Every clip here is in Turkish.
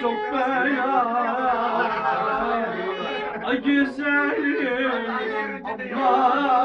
Çok beyaz Ay güzelim aman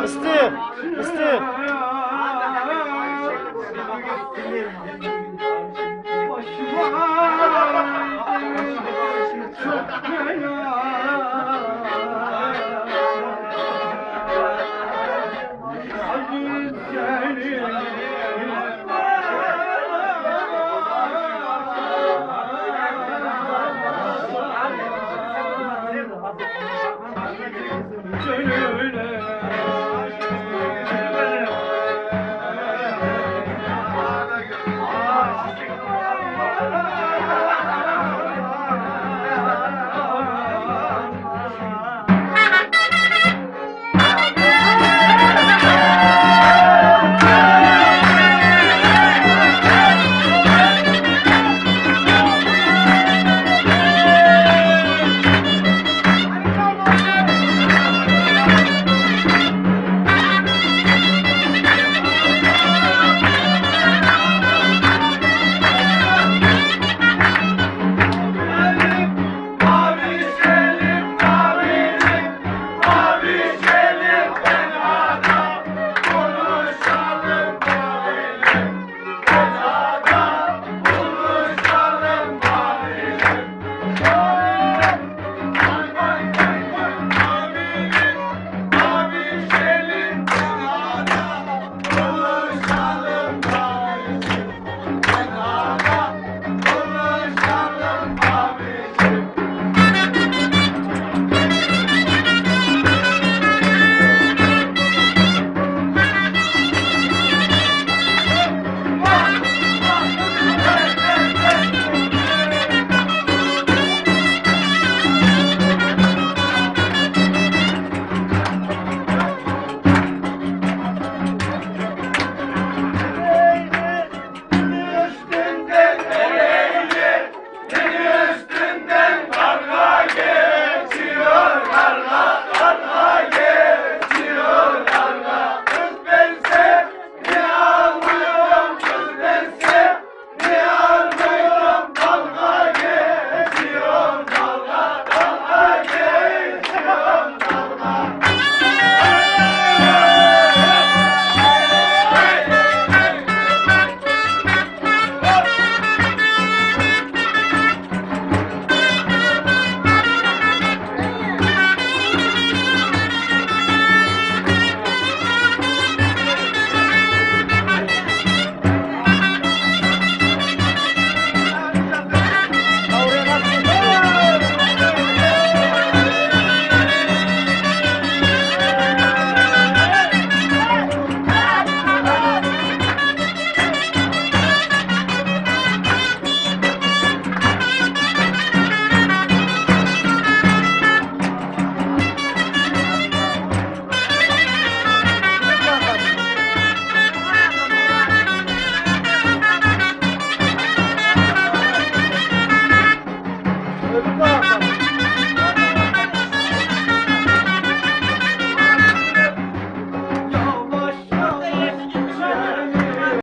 Fıstık, fıstık. Joe.